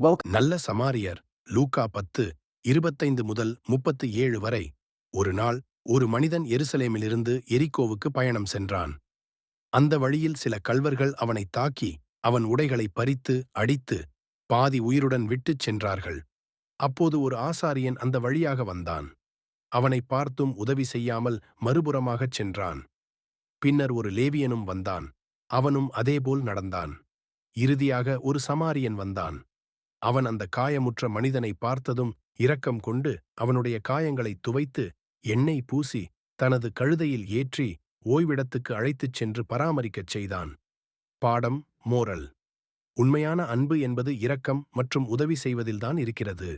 Welcome. நல்ல சமாரியர் லூக்கா பத்து இருபத்தைந்து முதல் முப்பத்து ஏழு வரை ஒரு நாள் ஒரு மனிதன் எருசலேமிலிருந்து எரிக்கோவுக்கு பயணம் சென்றான். அந்த வழியில் சில கள்வர்கள் அவனை தாக்கி அவன் உடைகளை பறித்து அடித்து பாதி உயிருடன் விட்டுச் சென்றார்கள். அப்போது ஒரு ஆசாரியன் அந்த வழியாக வந்தான். அவனை பார்த்தும் உதவி செய்யாமல் மறுபுறமாகச் சென்றான். பின்னர் ஒரு லேவியனும் வந்தான். அவனும் அதேபோல் நடந்தான். இறுதியாக ஒரு சமாரியன் வந்தான். அவன் அந்த காயமுற்ற மனிதனை பார்த்ததும் இரக்கம் கொண்டு அவனுடைய காயங்களை துவைத்து எண்ணெய் பூசி தனது கழுதையில் ஏற்றி ஓய்விடத்துக்கு அழைத்துச் சென்று பராமரிக்கச் செய்தான். பாடம் மோரல். உண்மையான அன்பு என்பது இரக்கம் மற்றும் உதவி செய்வதில்தான் இருக்கிறது.